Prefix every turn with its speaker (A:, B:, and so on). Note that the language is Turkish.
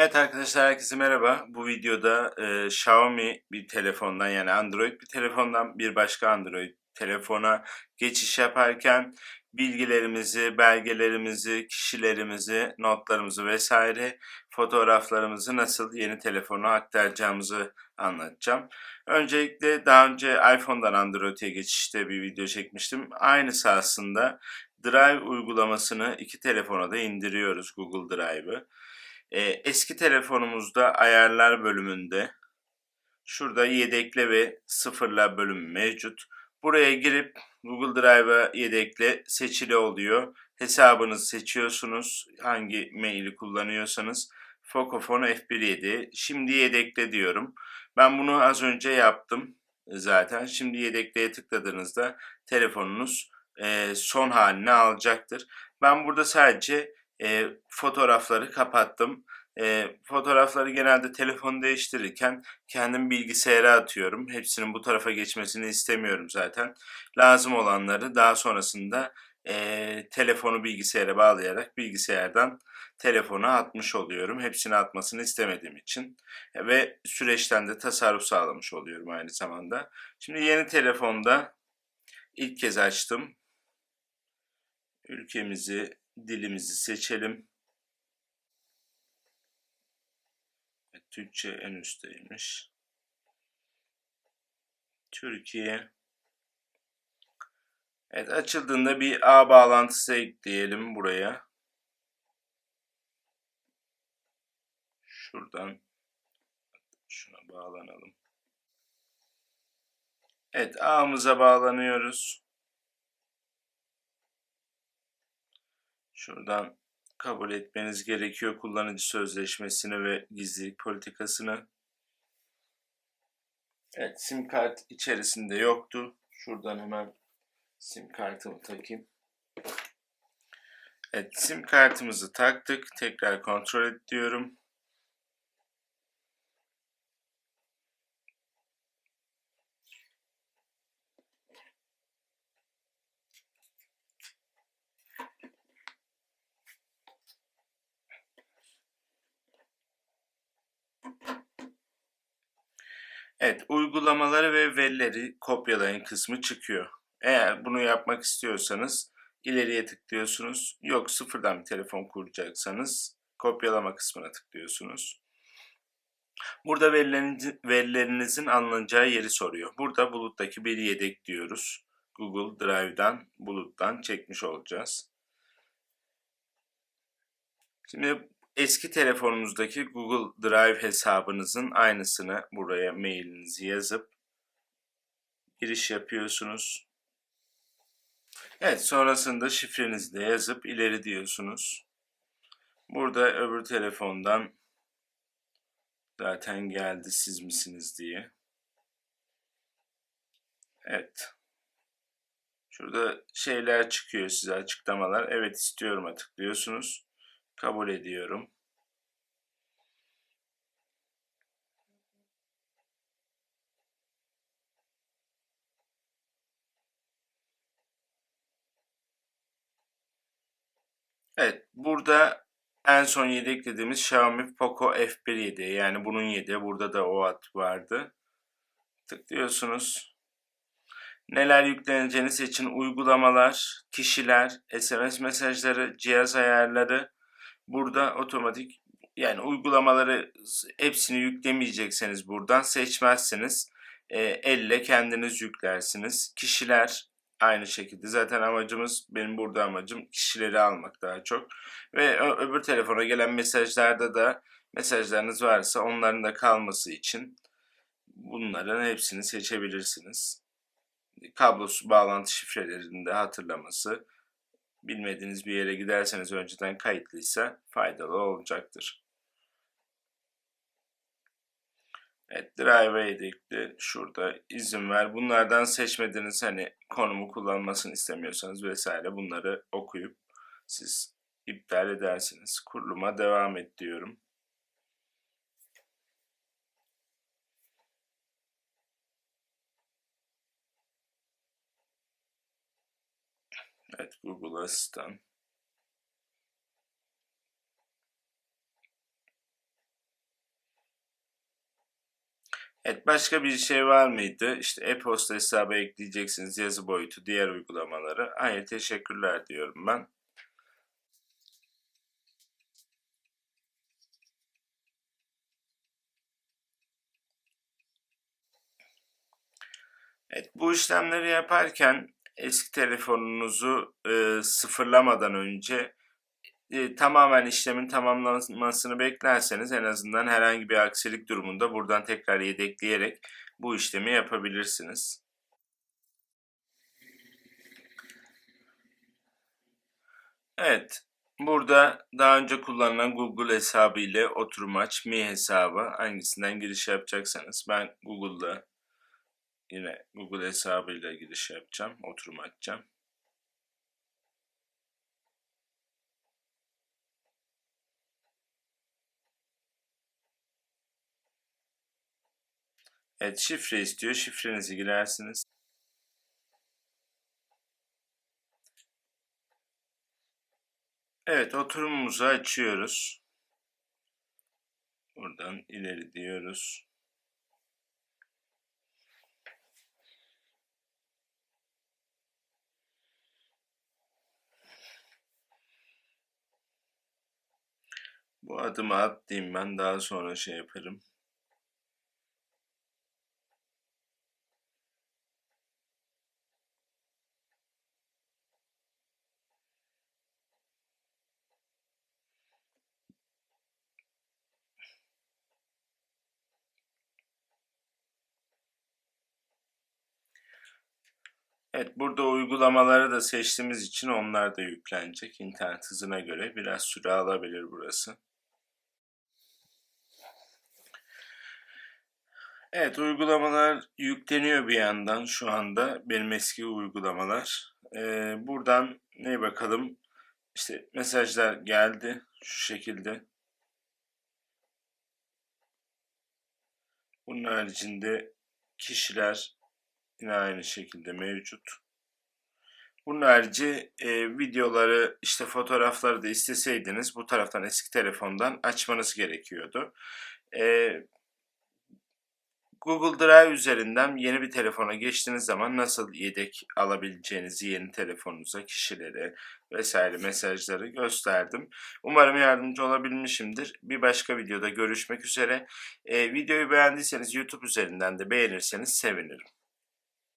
A: Evet arkadaşlar herkese merhaba. Bu videoda e, Xiaomi bir telefondan yani Android bir telefondan bir başka Android telefona geçiş yaparken bilgilerimizi, belgelerimizi, kişilerimizi, notlarımızı vesaire fotoğraflarımızı nasıl yeni telefona aktaracağımızı anlatacağım. Öncelikle daha önce iPhone'dan Android'e geçişte bir video çekmiştim. Aynısı aslında Drive uygulamasını iki telefona da indiriyoruz Google Drive'ı. E, eski telefonumuzda ayarlar bölümünde şurada yedekle ve sıfırla bölüm mevcut. Buraya girip Google Drive'a yedekle seçili oluyor. Hesabınızı seçiyorsunuz. Hangi maili kullanıyorsanız. Focofone F17. Şimdi yedekle diyorum. Ben bunu az önce yaptım zaten. Şimdi yedekleye tıkladığınızda telefonunuz e, son haline alacaktır. Ben burada sadece e, fotoğrafları kapattım. E, fotoğrafları genelde telefon değiştirirken kendim bilgisayara atıyorum. Hepsinin bu tarafa geçmesini istemiyorum zaten. Lazım olanları daha sonrasında e, telefonu bilgisayara bağlayarak bilgisayardan telefona atmış oluyorum. Hepsini atmasını istemediğim için ve süreçten de tasarruf sağlamış oluyorum aynı zamanda. Şimdi yeni telefonda ilk kez açtım. Ülkemizi, dilimizi seçelim. Türkçe en üstteymiş. Türkiye. Evet açıldığında bir ağ bağlantısı ekleyelim buraya. Şuradan şuna bağlanalım. Evet ağımıza bağlanıyoruz. Şuradan kabul etmeniz gerekiyor kullanıcı sözleşmesini ve gizlilik politikasını. Evet sim kart içerisinde yoktu. Şuradan hemen sim kartımı takayım. Evet sim kartımızı taktık. Tekrar kontrol et diyorum. Evet, uygulamaları ve verileri kopyalayın kısmı çıkıyor. Eğer bunu yapmak istiyorsanız ileriye tıklıyorsunuz. Yok sıfırdan bir telefon kuracaksanız kopyalama kısmına tıklıyorsunuz. Burada verilerinizin alınacağı yeri soruyor. Burada buluttaki bir yedek diyoruz. Google Drive'dan, buluttan çekmiş olacağız. Şimdi eski telefonunuzdaki Google Drive hesabınızın aynısını buraya mailinizi yazıp giriş yapıyorsunuz. Evet sonrasında şifrenizi de yazıp ileri diyorsunuz. Burada öbür telefondan zaten geldi siz misiniz diye. Evet. Şurada şeyler çıkıyor size açıklamalar. Evet istiyorum tıklıyorsunuz. Kabul ediyorum. Evet, burada en son yedeklediğimiz Xiaomi Poco F1 yedeği. Yani bunun yedeği. Burada da o at vardı. Tıklıyorsunuz. Neler yükleneceğini seçin. Uygulamalar, kişiler, SMS mesajları, cihaz ayarları, Burada otomatik yani uygulamaları hepsini yüklemeyecekseniz buradan seçmezsiniz. E, elle kendiniz yüklersiniz. Kişiler aynı şekilde. Zaten amacımız benim burada amacım kişileri almak daha çok. Ve öbür telefona gelen mesajlarda da mesajlarınız varsa onların da kalması için bunların hepsini seçebilirsiniz. Kablosuz bağlantı şifrelerini de hatırlaması bilmediğiniz bir yere giderseniz önceden kayıtlıysa faydalı olacaktır. Evet, drive'a yedekli şurada izin ver. Bunlardan seçmediğiniz hani konumu kullanmasını istemiyorsanız vesaire bunları okuyup siz iptal edersiniz. Kuruluma devam et diyorum. Evet Google Asistan. Evet başka bir şey var mıydı? İşte e-posta hesabı ekleyeceksiniz yazı boyutu diğer uygulamaları. Hayır teşekkürler diyorum ben. Evet bu işlemleri yaparken eski telefonunuzu e, sıfırlamadan önce e, tamamen işlemin tamamlanmasını beklerseniz en azından herhangi bir aksilik durumunda buradan tekrar yedekleyerek bu işlemi yapabilirsiniz. Evet, burada daha önce kullanılan Google hesabı ile oturum aç, Mi hesabı hangisinden giriş yapacaksanız ben Google'da yine Google hesabıyla giriş yapacağım, oturum açacağım. Evet şifre istiyor. Şifrenizi girersiniz. Evet oturumumuzu açıyoruz. Buradan ileri diyoruz. Bu adımı atlayayım ben daha sonra şey yaparım. Evet burada uygulamaları da seçtiğimiz için onlar da yüklenecek. İnternet hızına göre biraz süre alabilir burası. Evet uygulamalar yükleniyor bir yandan şu anda benim eski uygulamalar. Ee, buradan ne bakalım işte mesajlar geldi şu şekilde. Bunun haricinde kişiler yine aynı şekilde mevcut. Bunun harici e, videoları işte fotoğrafları da isteseydiniz bu taraftan eski telefondan açmanız gerekiyordu. E, Google Drive üzerinden yeni bir telefona geçtiğiniz zaman nasıl yedek alabileceğinizi yeni telefonunuza, kişilere vesaire mesajları gösterdim. Umarım yardımcı olabilmişimdir. Bir başka videoda görüşmek üzere. E, videoyu beğendiyseniz YouTube üzerinden de beğenirseniz sevinirim.